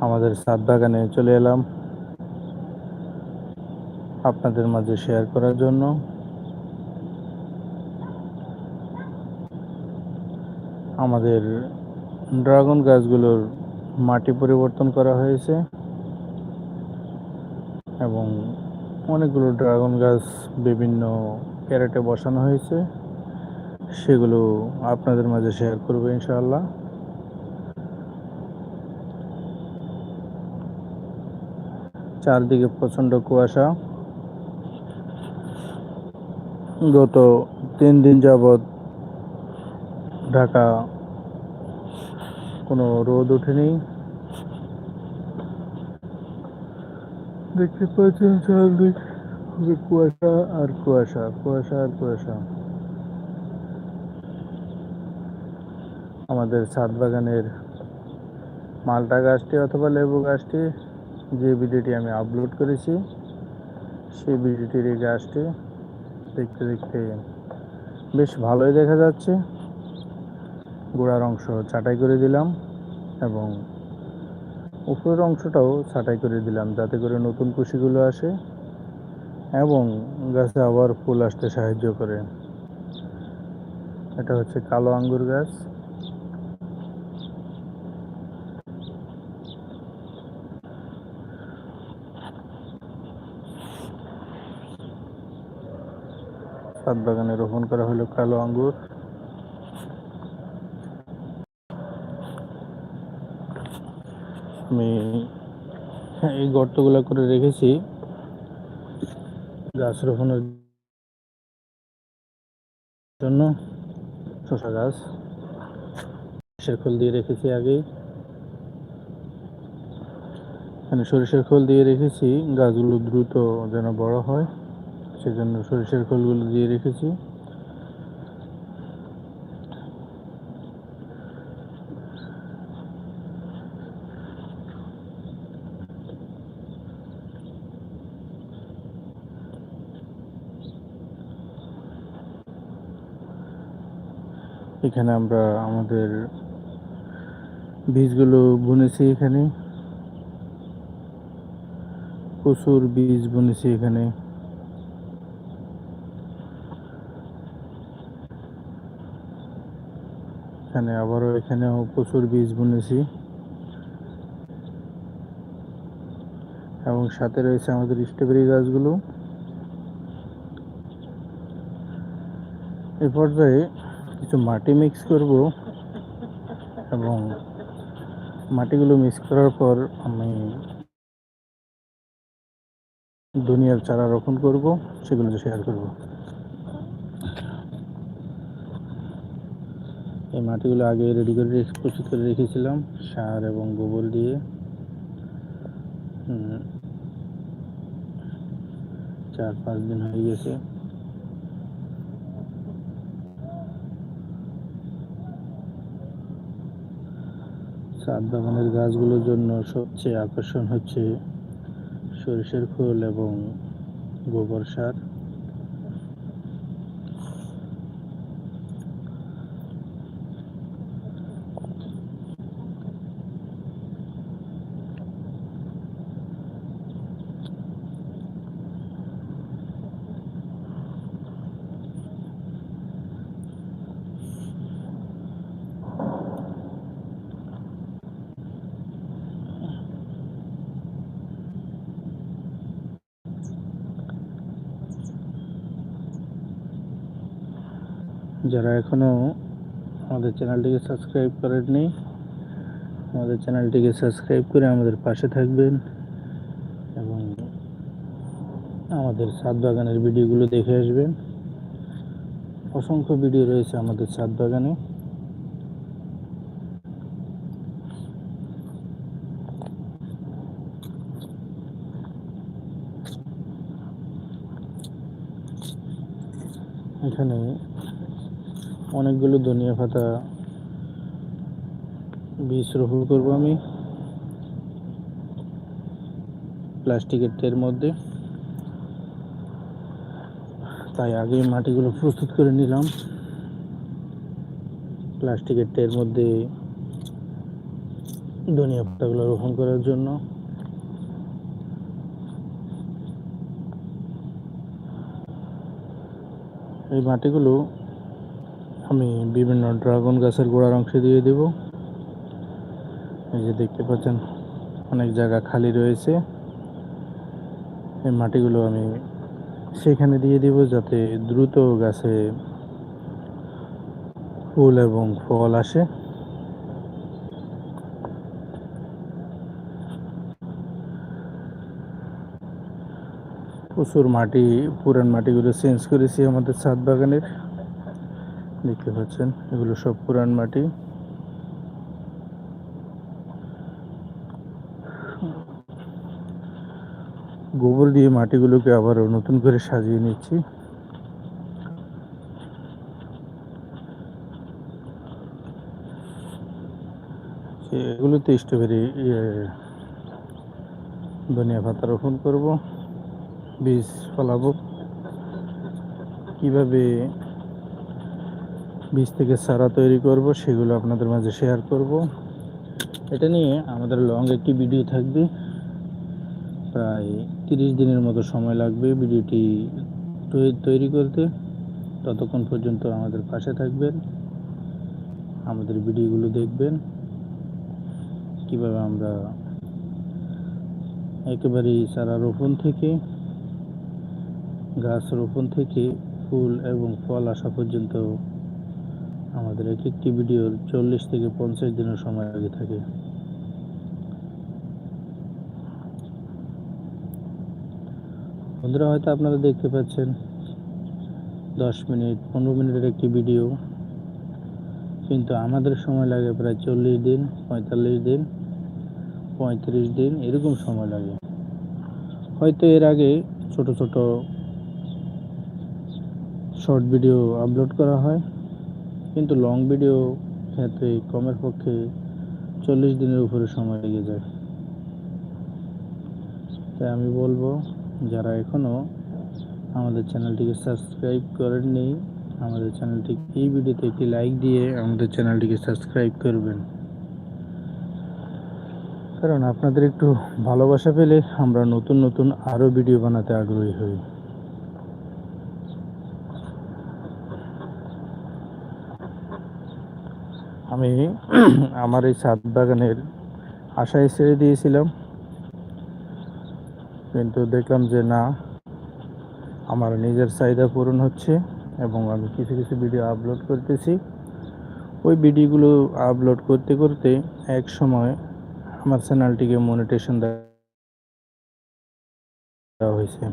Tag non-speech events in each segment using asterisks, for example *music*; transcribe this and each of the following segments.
আমাদের সাত বাগানে চলে এলাম। আপনাদের মাঝে শেয়ার করার জন্য। আমাদের ড্রাগন গাছগুলোর মাটি পরিবর্তন করা হয়েছে এবং অনেকগুলো ড্রাগন গাছ বিভিন্ন ক্যারেটে বসানো হয়েছে। সেগুলো আপনাদের মাঝে শেয়ার করব ইনশাআল্লাহ। চারদিকে প্রচণ্ড কুয়াশা। গত তিন দিন যাবৎ ঢাকা কোনো রোদ ওঠেনি। দেখতে পাচ্ছেন চারদিক যে কুয়াশা আর কুয়াশা কুয়াশা আর কুয়াশা। আমাদের ছাদ বাগানের মালটা গাছটি অথবা লেবু গাছটি যে ভিডিওটি আমি আপলোড করেছি, সেই ভিডিওটির এই গাছটি দেখতে দেখতে বেশ ভালোই দেখা যাচ্ছে। গোড়ার অংশ ছাঁটাই করে দিলাম এবং উপরের অংশটাও ছাঁটাই করে দিলাম যাতে করে নতুন কুশিগুলো আসে এবং গাছে আবার ফুল আসতে সাহায্য করে। এটা হচ্ছে কালো আঙ্গুর গাছ। ছাদ বাগানে রোপণ করা হলো কালো আঙ্গুর। আমি এই গর্তগুলো করে রেখেছি। গাছ রোপণের জন্য শশা গাছ। সরিষার খোল দিয়ে রেখেছি আগেই এখানে সরিষার খোল দিয়ে রেখেছি। গাছগুলো দ্রুত যেন বড় হয়। সেজন্য সরিষার খোলগুলো দিয়ে রেখেছি। এখানে আমরা আমাদের বীজগুলো বুনেছি এখানে। প্রচুর বীজ বুনেছি এখানে। এখানে, আবারও এখানেও প্রচুর বীজ বুনেছি। এবং সাথে রয়েছে আমাদের স্ট্রবেরি গাছগুলো। এ পর্যায়ে কিছু মাটি মিক্স করব এবং মাটিগুলো মিক্স করার পর আমি দুনিয়ার চারা রোপণ করব, সেগুলো শেয়ার করব। এই মাটিগুলো আগে রেডি করে প্রস্তুত করে রেখেছিলাম, সার এবং গোবর দিয়ে। চার, পাঁচ দিন হয়ে গেছে। ছাদ বাগানের গাছগুলোর জন্য সবচেয়ে আকর্ষণ হচ্ছে সরিষার খোল এবং গোবর সার। যারা এখনও আমাদের চ্যানেলটিকে সাবস্ক্রাইব করেননি, আমাদের চ্যানেলটিকে সাবস্ক্রাইব করে আমাদের পাশে থাকবেন এবং আমাদের ছাদ বাগানের ভিডিওগুলো দেখে আসবেন। অসংখ্য ভিডিও রয়েছে আমাদের ছাদ বাগানে। এখানে অনেকগুলো ধনিয়া পাতা বীজ রোপণ করব আমি। প্লাস্টিকের টের মধ্যে। তাই আগে মাটিগুলো প্রস্তুত করে নিলাম। প্লাস্টিকের টের মধ্যে ধনিয়া পাতাগুলো রোপণ করার জন্য। এই মাটিগুলো আমি বিভিন্ন ড্রাগন গাছের গোড়ার অংশে দিয়ে দেব। এই যে দেখতে পাচ্ছেন, অনেক জায়গা খালি রয়েছে। এই মাটিগুলো আমি সেখানে দিয়ে দিব যাতে দ্রুত গাছে ফুল এবং ফল আসে। প্রচুর মাটি, পুরান মাটিগুলো চেঞ্জ করেছি আমাদের ছাদ বাগানের। দেখতে পাচ্ছেন এগুলো সব পুরান মাটি। গোবর দিয়ে মাটিগুলোকে আবারও নতুন করে সাজিয়ে নিচ্ছি। এগুলোতে স্ট্রবেরি ধনিয়া পাতা রোপণ করব। বীজ ফলাবো। কীভাবে বীজ থেকে সারা তৈরি করব, সেগুলো আপনাদের মাঝে শেয়ার করব। এটা নিয়ে আমাদের লং একটি ভিডিও থাকবে। প্রায় তিরিশ দিনের মতো সময় লাগবে ভিডিওটি তৈরি করতে। ততক্ষণ পর্যন্ত আমাদের পাশে থাকবেন। আমাদের ভিডিওগুলো দেখবেন। কীভাবে আমরা একেবারেই সারা রোপণ থেকে, গাছ রোপণ থেকে ফুল এবং ফল আসা পর্যন্ত আমাদের এক একটি ভিডিওর চল্লিশ থেকে পঞ্চাশ দিনের সময় আগে থাকে। বন্ধুরা, হয়তো আপনারা দেখতে পাচ্ছেন, দশ মিনিট, পনেরো মিনিটের একটি ভিডিও কিন্তু আমাদের সময় লাগে প্রায় চল্লিশ দিন, পঁয়তাল্লিশ দিন, পঁয়ত্রিশ দিন, এরকম সময় লাগে। হয়তো এর আগে ছোট ছোট শর্ট ভিডিও আপলোড করা হয়। কিন্তু লং ভিডিও ক্ষেত্রে কমের পক্ষে চল্লিশ দিনের উপরে সময় লেগে যায়। তাই আমি বলব, যারা এখনও আমাদের চ্যানেলটিকে সাবস্ক্রাইব করেননি, আমাদের চ্যানেলটি এই ভিডিওতে একটি লাইক দিয়ে আমাদের চ্যানেলটিকে সাবস্ক্রাইব করবেন। কারণ আপনাদের একটু ভালোবাসা পেলে আমরা নতুন নতুন আরও ভিডিও বানাতে আগ্রহী হই। আমি *clears throat* আমার এই ছাদ বাগানের আশায় ছেড়ে দিয়েছিলাম। কিন্তু দেখলাম যে না, আমার নিজের চাহিদা পূরণ হচ্ছে এবং আমি কিছু কিছু ভিডিও আপলোড করতেছি। ওই ভিডিওগুলো আপলোড করতে করতে এক সময় আমার চ্যানেলটিকে মনিটেশন দেওয়া হয়েছে।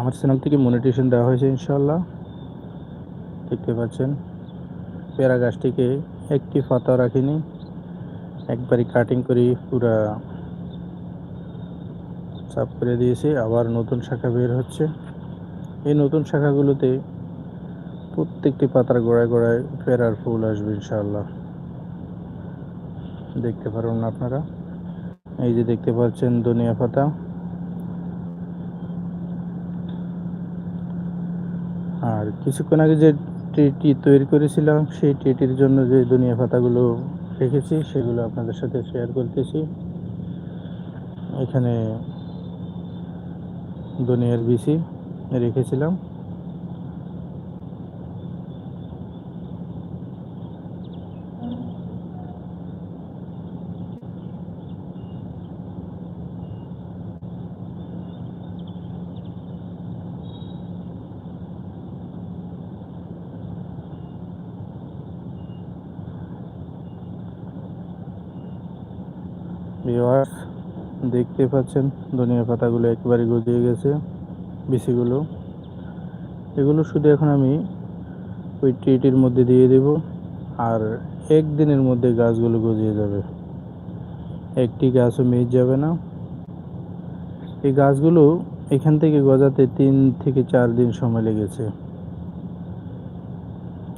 আমার চ্যানেল থেকে মনিটেশন দেওয়া হয়েছে ইনশাল্লাহ দেখতে পাচ্ছেন। পেয়ারা গাছটিকে একটি পাতা রাখিনি, একবারই কাটিং করি পুরা চাপ করে দিয়েছি, আবার নতুন শাখা বের হচ্ছে। এই নতুন শাখাগুলোতে প্রত্যেকটি পাতার গোড়ায় গোড়ায় ফেরার ফুল আসবে ইনশাআল্লাহ। দেখতে পারুন আপনারা। এই যে দেখতে পাচ্ছেন দুনিয়া পাতা। আর কিছুক্ষণ আগে যে ট্রিটি তৈরি করেছিলাম, সেই ট্রিটির জন্য যে দুনিয়া পাতাগুলো রেখেছি, সেগুলো আপনাদের সাথে শেয়ার করতেছি। এখানে দুনিয়ার বিসি রেখেছিলাম। দেখতে পাচ্ছেন, ধনিয়া পাতাগুলো একবারে গজিয়ে গেছে বিসিগুলো এগুলো শুধু এখন আমি ওই ট্রিটির মধ্যে দিয়ে দেব, আর একদিনের মধ্যে গাছগুলো গজিয়ে যাবে। একটি গাছও মিস যাবে না। এই গাছগুলো এখান থেকে গজাতে তিন থেকে চার দিন সময় লেগেছে।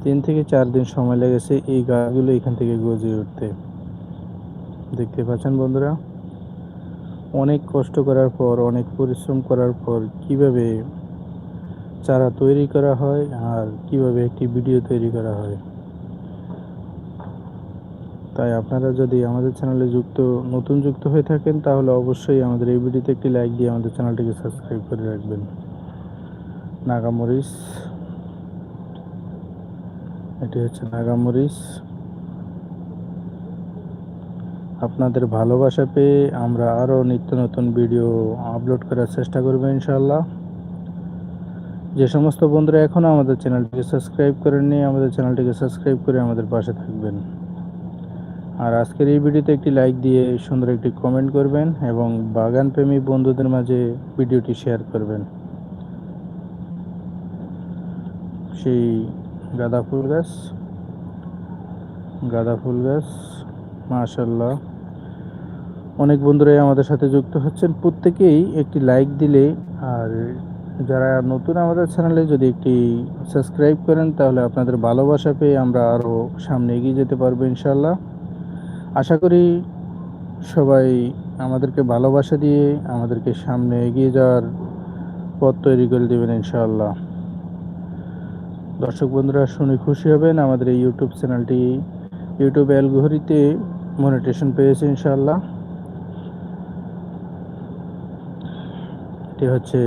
তিন থেকে চার দিন সময় লেগেছে এই গাছগুলো এখান থেকে গজিয়ে উঠতে। দেখতে পাচ্ছেন বন্ধুরা? অনেক কষ্ট করার পর, অনেক পরিশ্রম করার পর কীভাবে চারা তৈরি করা হয় আর কীভাবে একটি ভিডিও তৈরি করা হয়। তাই আপনারা যদি আমাদের চ্যানেলে যুক্ত, নতুন যুক্ত হয়ে থাকেন, তাহলে অবশ্যই আমাদের এই ভিডিওতে একটি লাইক দিয়ে আমাদের চ্যানেলটিকে সাবস্ক্রাইব করে রাখবেন। নাগামরিচ এটি হচ্ছে নাগামরিচ আপনাদের ভালোবাসা পেয়ে আমরা আরও নিত্য নতুন ভিডিও আপলোড করার চেষ্টা করব ইনশাল্লাহ যে সমস্ত বন্ধুরা এখনও আমাদের চ্যানেলটিকে সাবস্ক্রাইব করেননি, আমাদের চ্যানেলটিকে সাবস্ক্রাইব করে আমাদের পাশে থাকবেন। আর আজকের এই ভিডিওতে একটি লাইক দিয়ে সুন্দর একটি কমেন্ট করবেন এবং বাগান প্রেমী বন্ধুদের মাঝে ভিডিওটি শেয়ার করবেন। সেই গাঁদা ফুল গাছ, গাঁদা ফুল গাছ। মাশাল্লাহ অনেক বন্ধুরাই আমাদের সাথে যুক্ত হচ্ছেন। প্রত্যেকেই একটি লাইক দিলে। আর যারা নতুন আমাদের চ্যানেলে যদি একটি সাবস্ক্রাইব করেন, তাহলে আপনাদের ভালোবাসা পেয়ে আমরা আরও সামনে এগিয়ে যেতে পারব ইনশাল্লাহ আশা করি সবাই আমাদেরকে ভালোবাসা দিয়ে আমাদেরকে সামনে এগিয়ে যাওয়ার পথ তৈরি করে দেবেন ইনশাআল্লাহ। দর্শক বন্ধুরা, শুনে খুশি হবেন আমাদের এই ইউটিউব চ্যানেলটি ইউটিউব অ্যালগোহরিতে মনিটেশন পেয়েছে ইনশাআল্লাহ। এটি হচ্ছে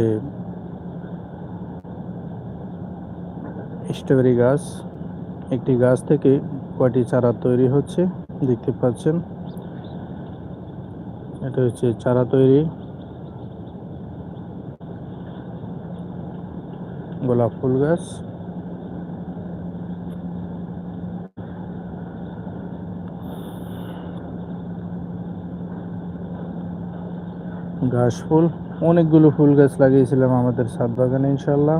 স্ট্রবেরি গাছ। একটি গাছ থেকে কয়টি চারা তৈরি হচ্ছে দেখতে পাচ্ছেন। এটা হচ্ছে চারা তৈরি। গোলাপ ফুল গাছ। ঘাস ফুল। অনেকগুলো ফুল গাছ লাগিয়েছিলাম আমাদের ছাদ বাগানে ইনশাল্লাহ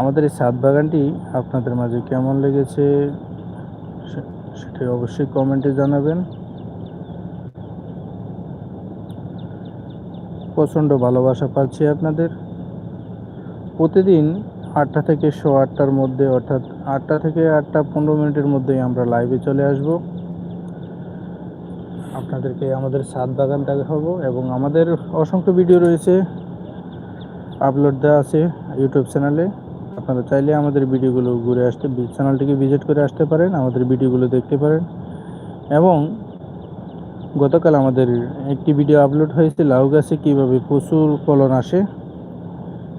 আমাদের এই ছাদ বাগানটি আপনাদের মাঝে কেমন লেগেছে সেটি অবশ্যই কমেন্টে জানাবেন। প্রচণ্ড ভালোবাসা পাচ্ছি আপনাদের। প্রতিদিন আটটা থেকে শো আটটার মধ্যে, অর্থাৎ আটটা থেকে আটটা পনেরো মিনিটের মধ্যেই আমরা লাইভে চলে আসব। আপনাদেরকে আমাদের ছাদ বাগান দেখাবো এবং আমাদের অসংখ্য ভিডিও রয়েছে আপলোড দেওয়া আছে ইউটিউব চ্যানেলে আপনারা চাইলে আমাদের ভিডিওগুলো ঘুরে আসতে চ্যানেলটিকে ভিজিট করে আসতে পারেন, আমাদের ভিডিওগুলো দেখতে পারেন। এবং গতকাল আমাদের একটি ভিডিও আপলোড হয়েছে, লাউ গাছে কীভাবে প্রচুর ফলন আসে।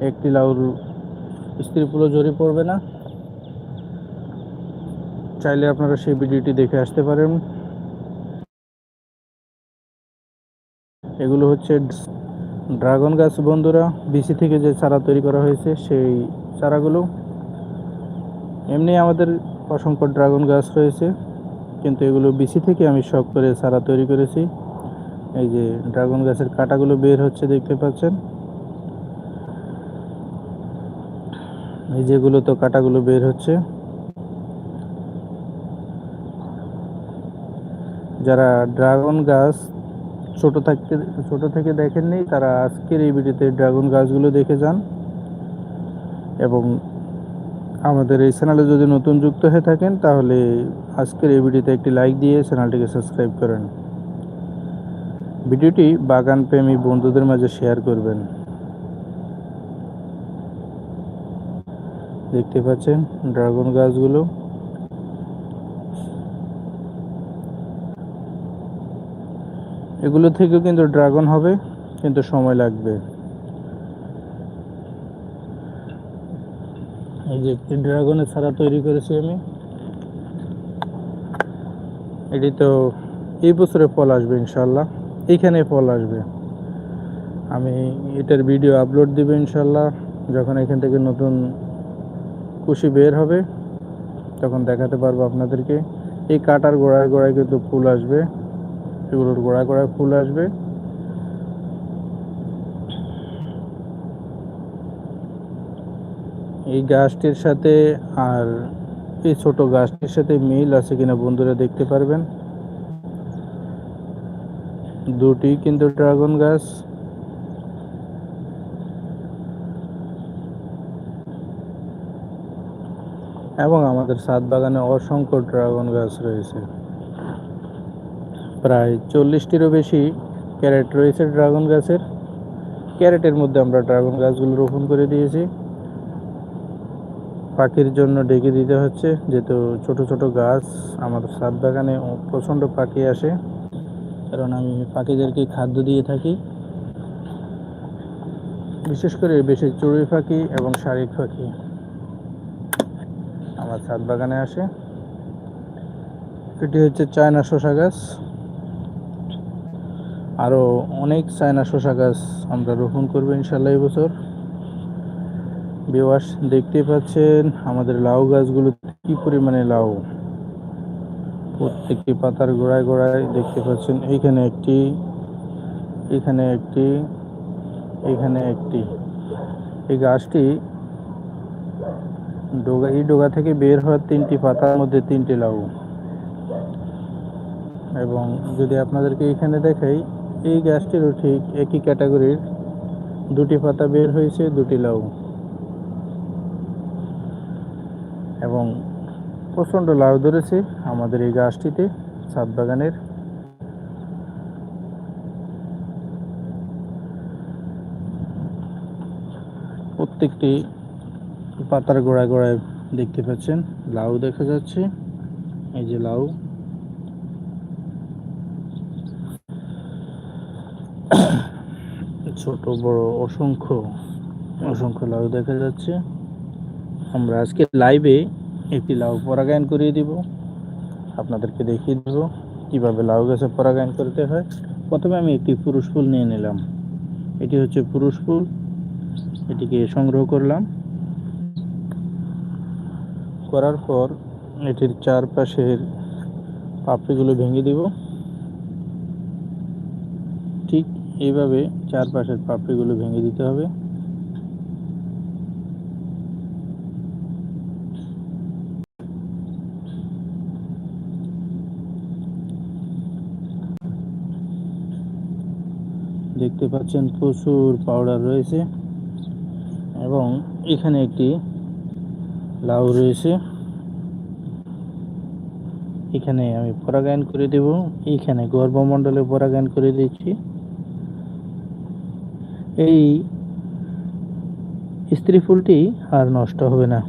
একটি লাউর স্ত্রী ফুলও জড়ি পড়বে না। চাইলে আপনারা সেই ভিডিওটি দেখে আসতে পারেন। এগুলো হচ্ছে ড্রাগন গাছ, বন্ধুরা। বিসি থেকে যে চারা তৈরি করা হয়েছে, সেই চারাগুলো। এমনি আমাদের অসংখ্য ড্রাগন গাছ রয়েছে, কিন্তু এগুলো বিসি থেকে আমি শখ করে চারা তৈরি করেছি। এই যে ড্রাগন গাছের কাটাগুলো বের হচ্ছে, দেখতে পাচ্ছেন। এই যেগুলো তো কাটাগুলো বের হচ্ছে। যারা ড্রাগন গাছ ছোট থাকতে, ছোট থেকে দেখেননি, তারা আজকের এই ভিডিওতে ড্রাগন গাছগুলো দেখে যান। এবং আমাদের এই চ্যানেলে যদি নতুন যুক্ত হয়ে থাকেন, তাহলে আজকের এই ভিডিওতে একটি লাইক দিয়ে চ্যানেলটিকে সাবস্ক্রাইব করেন। ভিডিওটি বাগান প্রেমী বন্ধুদের মাঝে শেয়ার করবেন। দেখতে পাচ্ছেন ড্রাগন গাছগুলো। এগুলো থেকেও কিন্তু ড্রাগন হবে, কিন্তু সময় লাগবে। এই যে একটি ড্রাগনের ছাড়া তৈরি করেছি আমি। এটি তো এই বছরে ফল আসবে ইনশাল্লাহ এইখানে ফল আসবে। আমি এটার ভিডিও আপলোড দেবো ইনশাল্লাহ যখন এখান থেকে নতুন কুশি বের হবে, তখন দেখাতে পারব আপনাদেরকে। এই কাটার গোড়ায় গোড়ায় কিন্তু ফুল আসবে, এগুলোর গোড়ায় গোড়ায় ফুল আসবে। এই গাছটির সাথে আর এই ছোট গাছটির সাথে মিল আছে কিনা বন্ধুরা দেখতে পারবেন। দুটি কিন্তু ড্রাগন গাছ। এবং আমাদের সাত বাগানে অসংখ্য ড্রাগন গাছ রয়েছে। প্রায় চল্লিশটিরও বেশি ক্যারেট রয়েছে ড্রাগন গাছের। ক্যারেটের মধ্যে আমরা ড্রাগন গাছগুলো রোপণ করে দিয়েছি। পাখির জন্য ডেকে দিতে হচ্ছে, যেহেতু ছোট ছোট গাছ আমাদের ছাদ বাগানে প্রচণ্ড পাখি আসে। কারণ আমি পাখিদেরকে খাদ্য দিয়ে থাকি। বিশেষ করে বেশি চড়ুই পাখি এবং শালিক পাখি। ছাদ বাগানে আসে। এটি হচ্ছে চায়না শসা গাছ। আরও অনেক চায়না শসা গাছ আমরা রোপণ করব ইনশাল্লাহ এই বছর। বিওয়াস দেখতে পাচ্ছেন আমাদের লাউ গাছগুলো কি পরিমাণে লাউ। প্রত্যেকটি পাতার গোড়ায় গোড়ায় দেখতে পাচ্ছেন এইখানে একটি, এখানে একটি এখানে একটি। এই গাছটি ডোগা এই ডোগা থেকে বের হওয়ার তিনটি পাতার মধ্যে তিনটি লাউ। এবং যদি আপনাদেরকে এখানে দেখাই, এই গাছটিরও ঠিক একই ক্যাটাগরির দুটি পাতা বের হয়েছে, দুটি লাউ। এবং প্রচণ্ড লাউ ধরেছে আমাদের এই গাছটিতে, ছাদ বাগানের। প্রত্যেকটি পাতার গোড়ায় গোড়ায় দেখতে পাচ্ছেন, লাউ দেখা যাচ্ছে, এই যে লাউ। ছোট, বড়, অসংখ্য অসংখ্য লাউ দেখা যাচ্ছে। আমরা আজকে লাইভে একটি লাউ পরাগায়ন করিয়ে দিব। আপনাদেরকে দেখিয়ে দেব কীভাবে লাউ গাছে পরাগায়ন করতে হয়। প্রথমে আমি একটি পুরুষ ফুল নিয়ে নিলাম। এটি হচ্ছে পুরুষ ফুল। এটিকে সংগ্রহ করলাম। করার পর এটির চারপাশের পাপড়িগুলো ভেঙে দিব। ঠিক এইভাবে চারপাশের পাপড়িগুলো ভেঙে দিতে হবে। দেখতে পাচ্ছেন প্রচুর পাউডার রয়েছে এবং এখানে একটি লাউ রয়েছে এখানে আমি পরাগায়ন করে দেব। এইখানে গর্ভমণ্ডলে পরাগায়ন করে দিচ্ছি। এই স্ত্রী ফুলটি আর নষ্ট হবে না।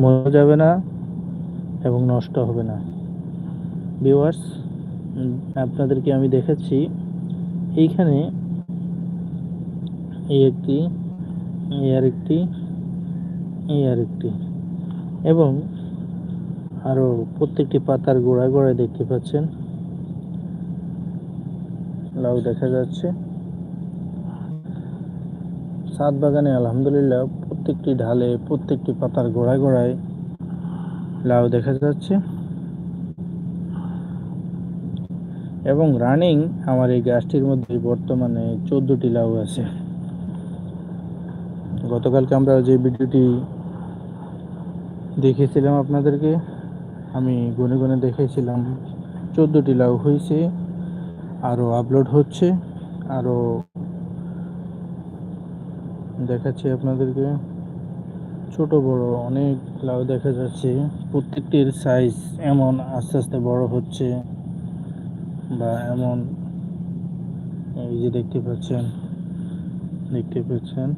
মরে যাবে না এবং নষ্ট হবে না। ভিউয়ার্স, আপনাদেরকে আমি দেখাচ্ছি, এইখানে এই একটি, এই আরেকটি এই আর একটি। এবং আরও প্রত্যেকটি পাতার গোড়ায় গোড়ায় দেখতে পাচ্ছেন। লাউ দেখা যাচ্ছে। ছাদ বাগানে আলহামদুলিল্লাহ প্রত্যেকটি ঢালে, প্রত্যেকটি পাতার গোড়ায় গোড়ায় লাউ দেখা যাচ্ছে। এবং রানিং আমার এই গাছটির মধ্যে বর্তমানে চোদ্দোটি লাউ আছে। গতকালকে আমরা যে ভিডিওটি দেখেছিলাম আপনাদেরকে। আমি গুনে গুনে দেখেছিলাম চোদ্দোটি লাউ হয়েছে আরও আপলোড হচ্ছে আরও দেখাচ্ছি আপনাদেরকে। ছোট, বড় অনেক লাউ দেখা যাচ্ছে। প্রত্যেকটির সাইজ এমন আস্তে আস্তে বড় হচ্ছে বা এমন এই যে দেখতে পাচ্ছেন দেখতে পাচ্ছেন।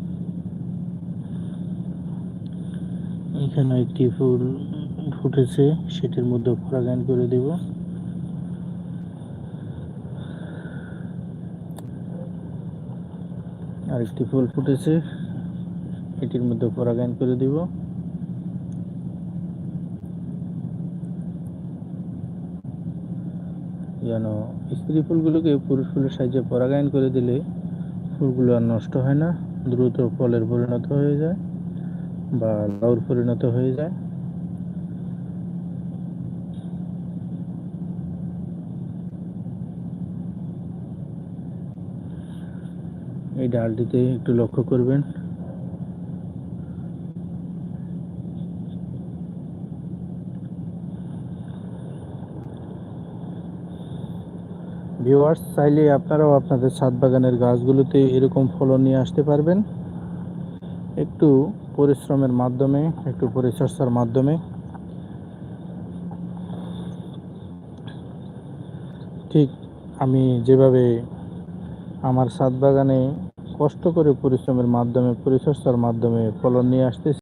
এখানে একটি ফুল ফুটেছে, সেটির মধ্যে পরাগায়ন করে দেব। আরেকটি ফুল ফুটেছে, এটির মধ্যে পরাগায়ন করে দিব। যেন স্ত্রী ফুলগুলোকে পুরুষ ফুলের সাহায্যে পরাগায়ন করে দিলে ফুলগুলো আর নষ্ট হয় না, দ্রুত ফলের পরিণত হয়ে যায়। বা লাউর পরিণত হয়ে যায়। এই ডালটিতে একটু লক্ষ্য করবেন। ভিউয়ার্স, চাইলে আপনারাও আপনাদের ছাদ বাগানের গাছগুলোতে এরকম ফলন নিয়ে আসতে পারবেন। একটু পরিশ্রমের মাধ্যমে, একটু পরিচর্চার মাধ্যমে। ঠিক আমি যেভাবে আমার সাত বাগানে কষ্ট করে পরিশ্রমের মাধ্যমে পরিচর্চার মাধ্যমে ফলন নিয়ে আসতেছি